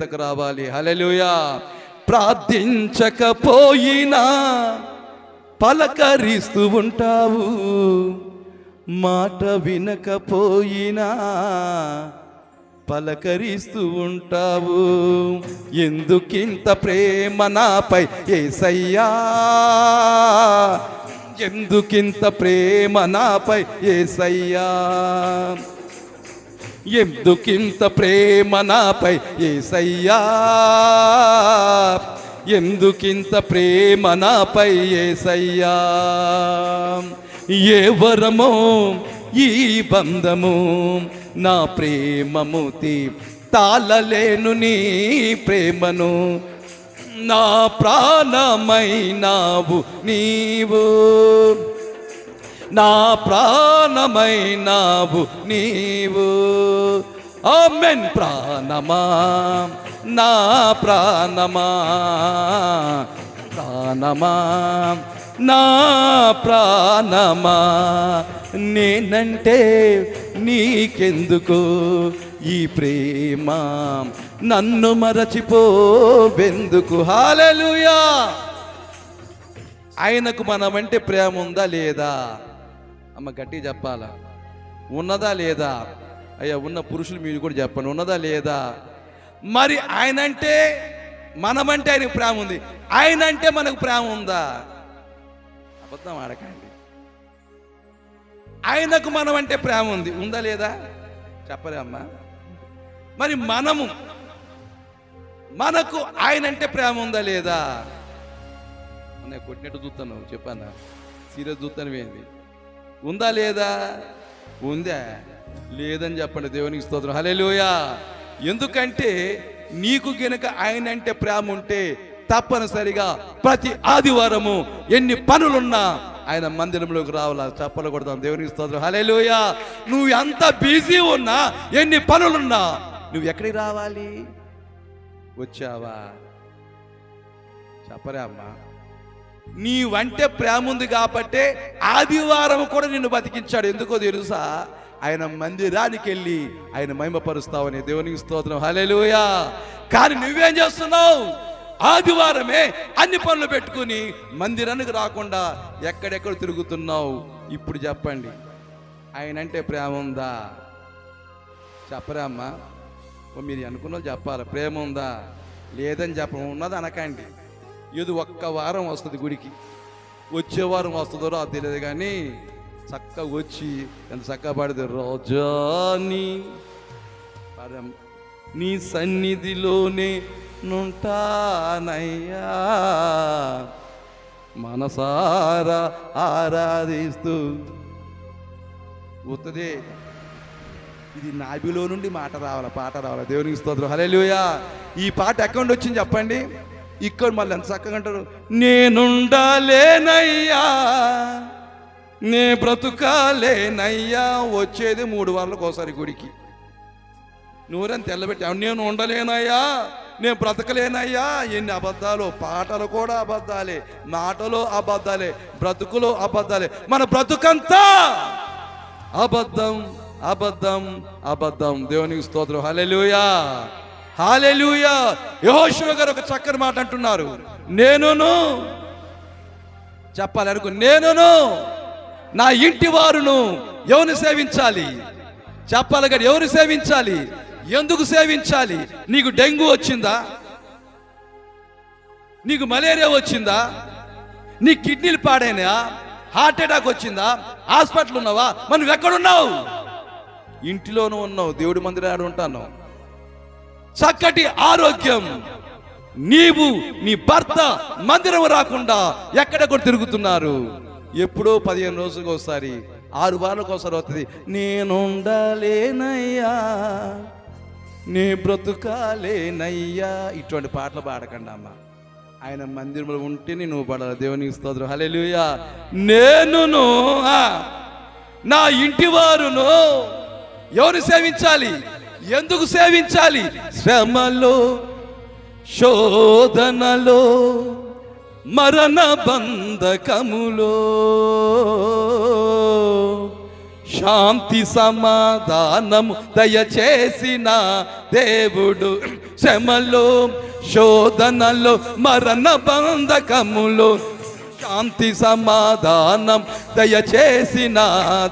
దగ్గరకు రావాలి. హలలుయా ప్రార్థించకపోయినా పలకరిస్తూ ఉంటావు. మాట వినకపోయినా పలకరిస్తూ ఉంటావు. ఎందుకింత ప్రేమ నాపై ఏసయ్యా? ఎందుకింత ప్రేమ నాపై ఏసయ్యా? ఎందుకింత ప్రేమ నాపై ఏసయ్యా? ఎందుకింత ప్రేమ నాపై ఏసయ్యా? ఏ వరమో ఈ బంధము నా ప్రేమముతి తాళలేను నీ ప్రేమను. నా ప్రాణమైనావు నీవు. నా ప్రాణమైనావు నీవు. ఆమెన్. ప్రాణమా. నా ప్రాణమా. ప్రాణమా. నా ప్రాణమా. నేనంటే నీకెందుకు ఈ ప్రేమ? నన్ను మరచిపోవెందుకు? హాలెలుయా. ఆయనకు మనమంటే ప్రేమ ఉందా లేదా? అమ్మ గట్టి చెప్పాలా? ఉన్నదా లేదా? అయ్యా ఉన్న పురుషులు మీరు కూడా చెప్పండి. ఉన్నదా లేదా? మరి ఆయన అంటే మనమంటే ఆయనకు ప్రేమ ఉంది. ఆయన అంటే మనకు ప్రేమ ఉందా? అబద్ధం ఆడకండి. ఆయనకు మనం అంటే ప్రేమ ఉంది. ఉందా లేదా? చెప్పలే అమ్మా. మరి మనము మనకు ఆయన అంటే ప్రేమ ఉందా లేదా? నేను కొట్టినట్టు చూస్తాను చెప్పానా సీరియస్ చూస్తాను ఏంది ఉందా లేదా? ఉందా? లేదని చెప్పండి దేవునికి స్తోత్రం. హలేలుయా ఎందుకంటే నీకు గనుక ఆయన అంటే ప్రేమ ఉంటే తప్పనిసరిగా ప్రతి ఆదివారము ఎన్ని పనులున్నా ఆయన మందిరంలోకి రావాలా? చప్పలు కొడతాం దేవునికి స్తోత్రం. హలేలుయా నువ్వు ఎంత బిజీ ఉన్నా ఎన్ని పనులున్నా నువ్వు ఎక్కడికి రావాలి? వచ్చావా? చెప్పరే అమ్మా. నీవంటే ప్రేమ ఉంది కాబట్టే ఆదివారం కూడా నిన్ను బతికించాడు. ఎందుకో తెలుసా? ఆయన మందిరానికి వెళ్ళి ఆయన మహిమపరుస్తావని దేవునికి స్తోత్రం. హలేలుయా కానీ నువ్వేం చేస్తున్నావు? ఆదివారమే అన్ని పనులు పెట్టుకుని మందిరానికి రాకుండా ఎక్కడెక్కడ తిరుగుతున్నావు? ఇప్పుడు చెప్పండి. ఆయన అంటే ప్రేమ ఉందా? చెప్పరా అమ్మా. ఓ మీరు అనుకున్న చెప్పాలి. ప్రేమ ఉందా? లేదని చెప్పడం ఉన్నది అనకండి. ఏదో ఒక్క వారం వస్తుంది గుడికి. వచ్చే వారం వస్తుందో రాదు తెలియదు కానీ చక్కగా వచ్చి ఎంత చక్కగా పాడితే రోజాని పాడాం. నీ సన్నిధిలోనే నుంటానయ్యా. మనసారా ఆరాధిస్తూ. ఉత్తదే ఇది నాభిలో నుండి మాట రావాలి పాట రావాలి? దేవునికి స్తోత్రం. హలే ఈ పాట ఎక్కడి వచ్చింది చెప్పండి? ఇక్కడ మళ్ళీ ఎంత చక్కగా అంటారు? నేనుండలేనయ్యా నే బ్రతుకాలేనయ్యా వచ్చేది మూడు వారాలకు ఒకసారి గుడికి. నూరని తెల్లబెట్టావు నేను ఉండలేనయ్యా నేను బ్రతకలేనయ్యా ఎన్ని అబద్ధాలు పాటలు కూడా అబద్ధాలే మాటలు అబద్ధాలే బ్రతుకులు అబద్ధాలే మన బ్రతుకంతా అబద్ధం అబద్ధం అబద్ధం. దేవునికి స్తోత్రం. Hallelujah hallelujah. యహోశివ గారు ఒక చక్కని మాట అంటున్నారు. నేనును చెప్పాలి అనుకో నేనును నా ఇంటి వారును ఎవరిని సేవించాలి? చెప్పాలి కానీ ఎవరు సేవించాలి? ఎందుకు సేవించాలి? నీకు డెంగ్యూ వచ్చిందా? నీకు మలేరియా వచ్చిందా? నీ కిడ్నీలు పాడైనా హార్ట్ అటాక్ వచ్చిందా? హాస్పిటల్ ఉన్నావా? మనం ఎక్కడున్నావు? ఇంటిలోనూ ఉన్నావు దేవుడి మందిరాడు ఉంటాను. చక్కటి ఆరోగ్యం. నీవు నీ భర్త మందిరం రాకుండా ఎక్కడెక్కడ తిరుగుతున్నారు. ఎప్పుడో పదిహేను రోజులకు ఒకసారి ఆరు వారాలకు ఒకసారి అవుతుంది నేనుండలేనయ్యా నీ బ్రతుకాలేనయ్యా. ఇటువంటి పాటలు పాడకండి అమ్మ. ఆయన మందిరంలో ఉంటేనే నువ్వు పడాలి. దేవునికి స్తోత్రం. హల్లెలూయా. నేనును నా ఇంటి వారును ఎవరు సేవించాలి? ఎందుకు సేవించాలి? శ్రమలో శోధనలో మరణ బంధకములో. శాంతి సమాధానము దయచేసిన దేవుడు శ్రమలో శోధనలో మరణ బంధకములో. శాంతి సమాధానం దయచేసిన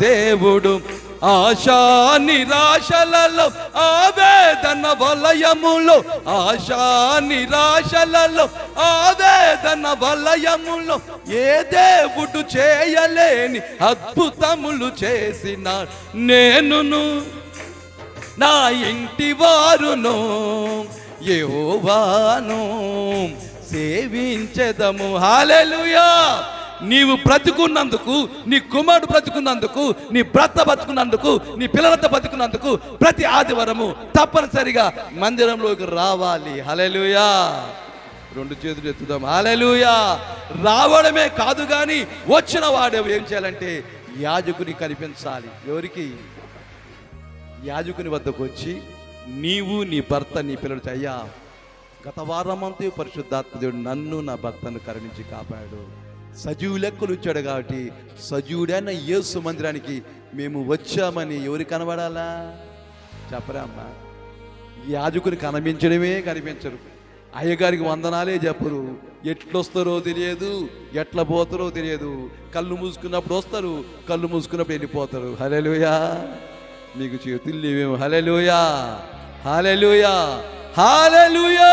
దేవుడు ఆశా నిరాశలలో ఆవేదన వలయములో ఆశా నిరాశలలో ఆవేదన వలయములో ఏ దేవుడు చేయలేని అద్భుతములు చేసిన నేనును నా ఇంటి వారును యెహోవాను సేవించెదము. హాలెలుయా నీవు బ్రతుకున్నందుకు నీ కుమారుడు బ్రతుకున్నందుకు నీ భర్త బతుకున్నందుకు నీ పిల్లలతో బతుకున్నందుకు ప్రతి ఆదివారము తప్పనిసరిగా మందిరంలోకి రావాలి. హలెలుయా రెండు చేతులు ఎత్తుదాం. హలెలుయా రావడమే కాదు కానీ వచ్చిన వాడు ఏం చేయాలంటే యాజకుని కనిపించాలి. ఎవరికి? యాజకుని వద్దకు వచ్చి నీవు నీ భర్త నీ పిల్లలు అయ్యా గత వారమంతా పరిశుద్ధాత్మ దేవుడు నన్ను నా భర్తను కరుణించి కాపాడు సజీవు లెక్కలు ఇచ్చాడు కాబట్టి సజీవుడైన యేసు మందిరానికి మేము వచ్చామని ఎవరు కనబడాలా? చెప్పరా అమ్మా. యాజకుని కనిపించడమే కనిపించరు. అయ్యగారికి వందనాలే చెప్పరు. ఎట్లొస్తారో తెలియదు ఎట్లా పోతారో తెలియదు. కళ్ళు మూసుకున్నప్పుడు వస్తారు కళ్ళు మూసుకున్నప్పుడు వెళ్ళిపోతారు. హలెలుయా మీకు చేతులు లేవేమో. హలెలుయా హలెలుయా హాలెలుయా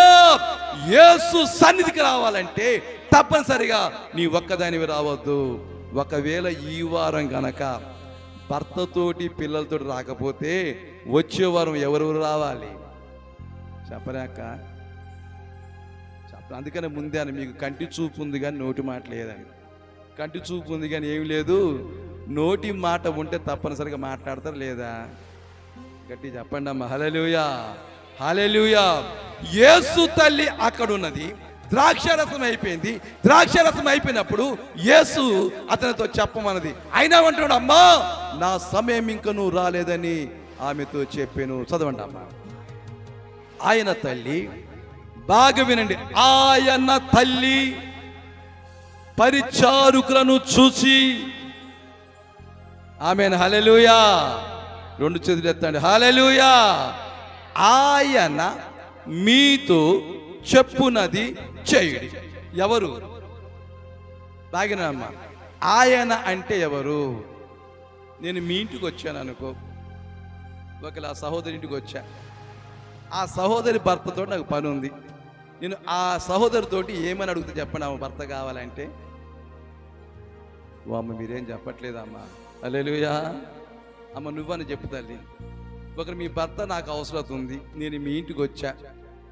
యేసు సన్నిధికి రావాలంటే తప్పనిసరిగా నీ ఒక్కదానివి రావద్దు. ఒకవేళ ఈ వారం కనుక భర్తతోటి పిల్లలతో రాకపోతే వచ్చే వారం ఎవరెవరు రావాలి? చెప్పరాక చెప్ప అందుకనే ముందే అని మీకు కంటి చూపు ఉంది కానీ నోటి మాట లేదని. కంటి చూపు ఉంది కానీ ఏమి లేదు. నోటి మాట ఉంటే తప్పనిసరిగా మాట్లాడతారు లేదా? గట్టి చెప్పండి అమ్మ. హలెలుయా హలెలుయా యేసు తల్లి అక్కడ ఉన్నది ద్రాక్షరసం అయిపోయింది. ద్రాక్షరసం అయిపోయినప్పుడు యేసు అతనితో చెప్పమన్నది. అయినా అంటున్నాడు అమ్మా నా సమయం ఇంక నువ్వు రాలేదని ఆమెతో చెప్పాను. చదవండి అమ్మా. ఆయన తల్లి బాగా వినండి. ఆయన తల్లి పరిచారుకులను చూసి ఆమెను హలెలుయా రెండు చేతులు ఎత్తండి. హలెలుయా ఆయన మీతో చెప్పునది చేయుడి. ఎవరు? బాగినమ్మ ఆయన అంటే ఎవరు? నేను మీ ఇంటికి వచ్చాను అనుకో ఒకవేళ ఆ సహోదరి ఇంటికి వచ్చా. ఆ సహోదరి భర్తతో నాకు పని ఉంది నేను ఆ సహోదరితోటి ఏమని అడుగుతా చెప్పండి ఆమె భర్త కావాలంటే? ఓ అమ్మ మీరేం చెప్పట్లేదమ్మా. అల్లెలుయా అమ్మ నువ్వని చెప్పు తల్లి. ఒకరు మీ భర్త నాకు అవసరం ఉంది నేను మీ ఇంటికి వచ్చా.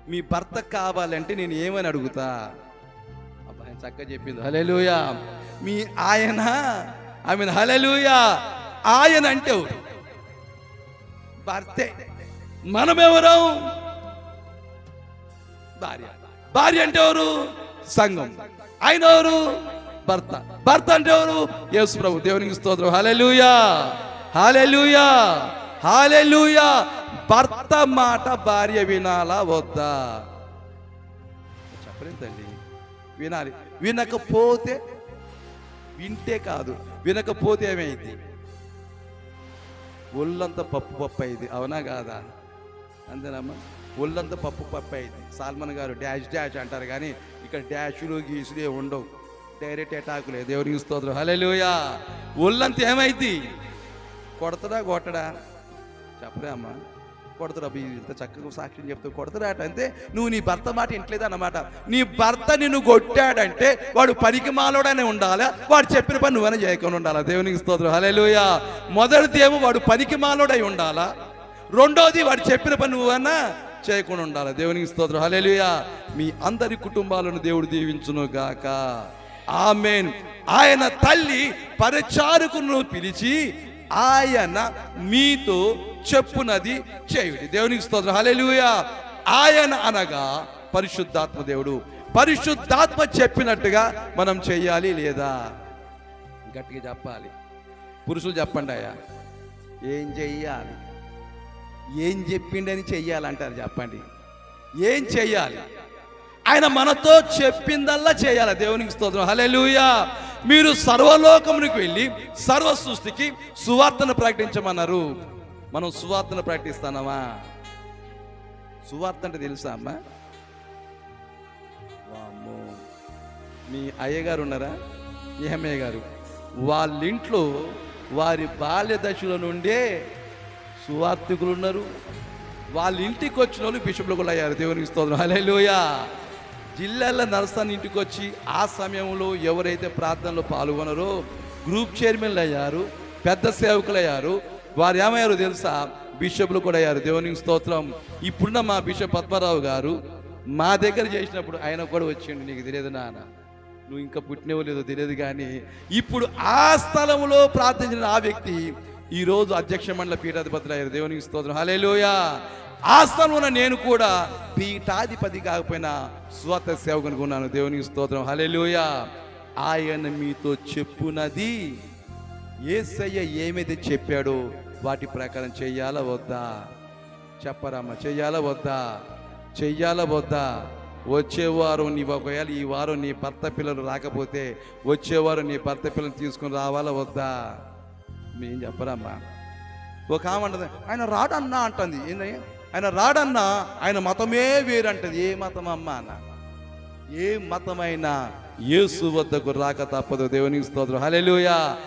మీ భర్త కావాలంటే నేను ఏమని అడుగుతా? అబ్బాయి చక్కగా చెప్పింది హలెలుయా మీ ఆయన ఐ మీన్ హలెలుయా ఆయన అంటే భర్తే. మనమెవరం? భార్య. భార్య అంటే ఎవరు? సంఘం. ఆయన ఎవరు? భర్త. భర్త అంటే ఎవరు? యేసు ప్రభు. దేవునికి స్తోత్రం. హల్లెలూయా. హల్లెలూయా. హాలెలుయా. భర్త మాట భార్య వినాలా వద్దా? చెప్పలేదు తల్లి వినాలి. వినకపోతే వింటే కాదు. వినకపోతే ఏమైంది? ఒళ్ళంతా పప్పు పప్పు అయింది. అవునా కాదా? అంతేనమ్మా. ఒళ్ళంతా పప్పు పప్పు అయింది. సాల్మన్ గారు డాష్ డాష్ అంటారు కానీ ఇక్కడ డాష్లు గీసులు ఉండవు. డైరెక్ట్ అటాకులే దేవునికి స్తోత్రం. లూయా ఒళ్ళంతా ఏమైంది? కొడతడా కొట్టడా? చెప్పలే అమ్మా కొడతారు అబ్బా ఇంత చక్కగా సాక్ష్యం చెప్తూ కొడతాడట అంటే నువ్వు నీ భర్త మాట ఇంట్లేదు అన్నమాట నీ భర్త నిన్ను కొట్టాడంటే వాడు పనికి మాలోడనే ఉండాలా? వాడు చెప్పిన పని నువ్వనే చేయకుండా ఉండాలా? దేవునికి స్తోత్రం. హలేలుయా మొదటిది ఏమో వాడు పనికి మాలోడై ఉండాలా? రెండోది వాడు చెప్పిన పని నువ్వన్నా చేయకుండా ఉండాలి? దేవునికి స్తోత్రం. హలేలుయా మీ అందరి కుటుంబాలను దేవుడు దీవించును గాక. ఆమెన్. ఆయన తల్లి పరిచారకును పిలిచి ఆయన మీతో చెప్పునది చేయుడి. దేవునికి స్తోత్రం. హలేలుయా ఆయన అనగా పరిశుద్ధాత్మ దేవుడు. పరిశుద్ధాత్మ చెప్పినట్టుగా మనం చెయ్యాలి లేదా? గట్టిగా చెప్పాలి. పురుషులు చెప్పండి అయ్యా. ఏం చెయ్యాలి? ఏం చెప్పిండని చెయ్యాలంటారు చెప్పండి. ఏం చెయ్యాలి? ఆయన మనతో చెప్పిందల్లా చేయాలి. దేవునికి స్తోత్రం. హల్లెలూయా. మీరు సర్వలోకమునికి వెళ్ళి సర్వ సృష్టికి సువార్తను ప్రకటించమన్నారు. మనం సువార్తను ప్రకటిస్తానమా? సువార్త అంటే తెలుసా అమ్మా? మీ అయ్యగారు ఉన్నారా? ఏమయ్య గారు. వాళ్ళ ఇంట్లో వారి బాల్య దశల నుండే సువార్థికులు ఉన్నారు. వాళ్ళ ఇంటికి వచ్చిన వాళ్ళు బిషప్లు కూడా అయ్యారు. దేవునికి స్తోత్రం. హల్లెలూయా. జిల్లాల నరసాన్ని ఇంటికి వచ్చి ఆ సమయంలో ఎవరైతే ప్రార్థనలో పాల్గొనరో గ్రూప్ చైర్మన్లు అయ్యారు పెద్ద సేవకులు అయ్యారు. వారు ఏమయ్యారు తెలుసా? బిషప్లు కూడా అయ్యారు. దేవునికి స్తోత్రం. ఇప్పుడున్న మా బిషప్ పద్మరావు గారు మా దగ్గర చేసినప్పుడు ఆయన కూడా వచ్చిండు. నీకు తెలియదు నాన్న. నువ్వు ఇంకా పుట్టినవో లేదో తెలియదు కానీ ఇప్పుడు ఆ స్థలంలో ప్రార్థించిన ఆ వ్యక్తి ఈరోజు అధ్యక్ష మండల పీఠాధిపతులు అయ్యారు. దేవునికి స్తోత్రం. హలేలోయా ఆ స్థలంలో నేను కూడా పీఠాధిపతి కాకపోయినా స్వత సేవకునికి ఉన్నాను. దేవునికి స్తోత్రం. హలెలుయ ఆయన మీతో చెప్పునది. ఏసయ్య ఏమైతే చెప్పాడో వాటి ప్రకారం చెయ్యాలా వద్దా? చెప్పరమ్మా చెయ్యాలా వద్దా? చెయ్యాలా వద్దా? వచ్చేవారం నీ ఒకవేళ ఈ వారం నీ భర్త పిల్లలు రాకపోతే వచ్చేవారం నీ భర్త పిల్లలు తీసుకుని రావాలా వద్దా? మేం చెప్పరమ్మా ఒక ఆమె అంటది ఆయన రాడన్నా అంటుంది. ఏంటంటే ఆయన రాడన్నా ఆయన మతమే వేరంటది. ఏ మతం అమ్మా అన్న? ఏ మతమైనా యేసు వద్దకు రాక తప్పదు. దేవునికి స్తోత్రం. హలెలుయా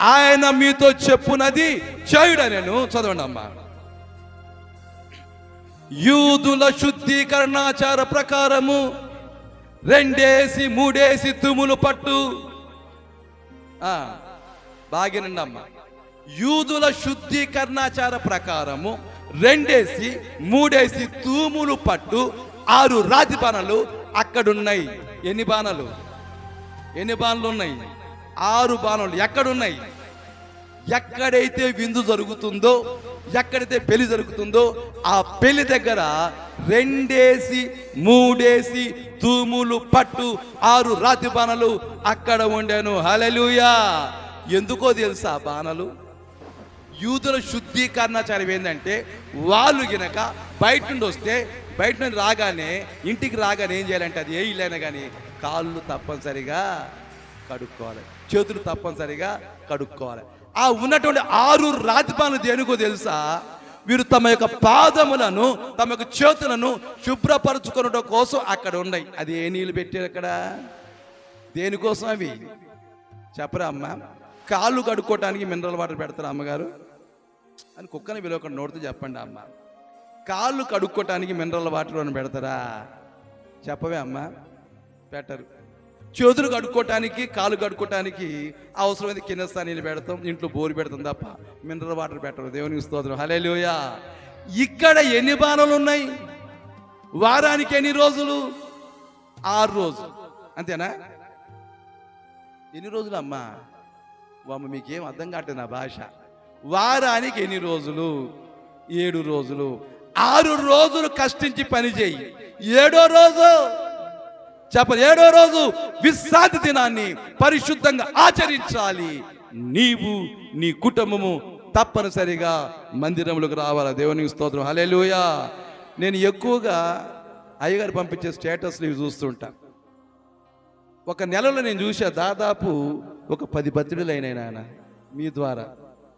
ఆయన మీతో చెప్పునది చేయుడ నేను. చదవండి అమ్మా. యూదుల శుద్ధీకరణాచార ప్రకారము రెండేసి మూడేసి తుములు పట్టు. బాగినండి అమ్మా. యూదుల శుద్ధీకరణాచార ప్రకారము రెండేసి మూడేసి తూములు పట్టు ఆరు రాతి బాణలు అక్కడున్నాయి. ఎన్ని బాణలు? ఎన్ని బాణలు ఉన్నాయి? ఆరు బాణలు ఎక్కడున్నాయి? ఎక్కడైతే విందు జరుగుతుందో ఎక్కడైతే పెళ్ళి జరుగుతుందో ఆ పెళ్ళి దగ్గర రెండేసి మూడేసి తూములు పట్టు ఆరు రాతి బాణలు అక్కడ ఉండాను. హలలుయా ఎందుకో తెలుసా బాణలు? యూదుల శుద్ధీకరణాచారం ఏంటంటే వాళ్ళు గినక బయట నుండి వస్తే బయట నుండి రాగానే ఇంటికి రాగానే ఏం చేయాలంటే అది ఏ ఇల్లైనా కానీ కాళ్ళు తప్పనిసరిగా కడుక్కోవాలి. చేతులు తప్పనిసరిగా కడుక్కోవాలి. ఆ ఉన్నటువంటి ఆరు రాతిపాలను దేనికో తెలుసా? వీరు తమ యొక్క పాదములను తమ యొక్క చేతులను శుభ్రపరచుకోవడం కోసం అక్కడ ఉన్నాయి. అది ఏ నీళ్ళు పెట్టారు అక్కడ? దేనికోసం అవి? చెప్పరా అమ్మ. కాళ్ళు కడుక్కోవటానికి మినరల్ వాటర్ పెడతారా అమ్మగారు? అని కుక్కని పిలవకుండా నోటితో చెప్పండి అమ్మ. కాళ్ళు కడుక్కోటానికి మినరల్ వాటర్ అని పెడతారా? చెప్పవే అమ్మ. పెట్టరు. చేతులు కడుక్కోవటానికి కాళ్ళు కడుక్కోవటానికి అవసరమైతే కింద స్థానీలు పెడతాం ఇంట్లో బోరు పెడతాం తప్ప మినరల్ వాటర్ పెట్టరు. దేవునికి స్తోత్రం. హలేలుయ ఇక్కడ ఎన్ని బాణలు ఉన్నాయి? వారానికి ఎన్ని రోజులు? ఆరు రోజులు. అంతేనా? ఎన్ని రోజులు అమ్మా? వామ్మ మీకేం అర్థం కావట్లేదు నా భాష. వారానికి ఎన్ని రోజులు? ఏడు రోజులు. ఆరు రోజులు కష్టించి పని చేయి. ఏడో రోజు చెప్ప ఏడో రోజు విశ్రాంతి దినాన్ని పరిశుద్ధంగా ఆచరించాలి. నీవు నీ కుటుంబము తప్పనిసరిగా మందిరంలోకి రావాలా? దేవునికి స్తోత్రం. హలేలుయా నేను ఎక్కువగా అయ్యగారు పంపించే స్టేటస్లు ఇవి చూస్తుంటా. ఒక నెలలో నేను చూసా దాదాపు ఒక పది బర్త్డేలు అయినాయి నాయన మీ ద్వారా.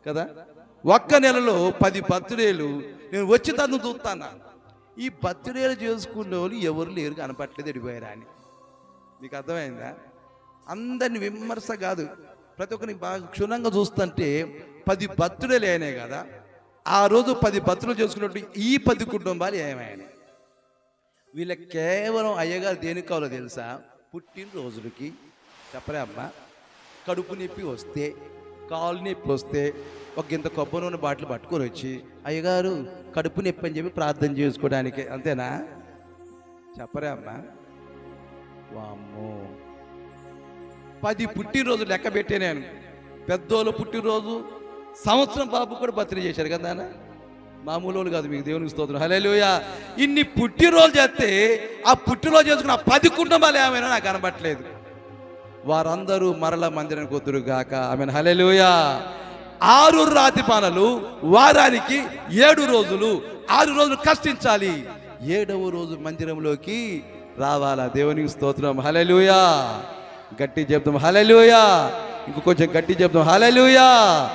కదా? ఒక్క నెలలో పది బర్త్డేలు. నేను వచ్చి తను చూస్తాను? ఈ బర్త్డేలు చేసుకునే వాళ్ళు ఎవరు లేరు కనపట్లేదు ఎడిపోయారా అని. మీకు అర్థమైందా? అందరిని విమర్శ కాదు. ప్రతి ఒక్కరిని బాగా క్షుణ్ణంగా చూస్తుంటే పది బర్త్డేలు అయినాయి కదా. ఆ రోజు పది బర్త్డేలు చేసుకున్నట్టు ఈ పది కుటుంబాలు ఏమైనాయి? వీళ్ళ కేవలం అయ్యగారు దేనికి కావాలో తెలుసా? పుట్టినరోజులకి. చెప్పరే అమ్మా. కడుపు నొప్పి వస్తే కాలు నొప్పి వస్తే ఒక గింత కొబ్బరి నూనె బాటిల్ పట్టుకొని వచ్చి అయ్యగారు కడుపు నొప్పి అని చెప్పి ప్రార్థన చేసుకోవడానికి అంతేనా? చెప్పరే అమ్మా. వామ్మో. పది పుట్టినరోజు లెక్క పెట్టే నేను. పెద్దోళ్ళు పుట్టినరోజు సంవత్సరం బాబు కూడా బర్త్డే చేశారు కదా నాన్న. మామూలు వాళ్ళు కాదు మీకు దేవునికి స్తోత్రం. హలేలుయా ఇన్ని పుట్టినరోజు చేస్తే ఆ పుట్టినరోజు చేసుకున్న ఆ పది కుటుంబాలు ఏమైనా నాకు కనబట్టలేదు వారందరూ మరల మందిరానికి కొద్దురుగాక ఆమె హలెలుయా ఆరు రాతి పానలు వారానికి ఏడు రోజులు ఆరు రోజులు కష్టించాలి. ఏడవ రోజు మందిరంలోకి రావాలా? దేవునికి స్తోత్రం. హలెలుయా గట్టి చెప్తాం. హలెలుయా ఇంక కొంచెం గట్టి చెప్తాం. హలెలుయా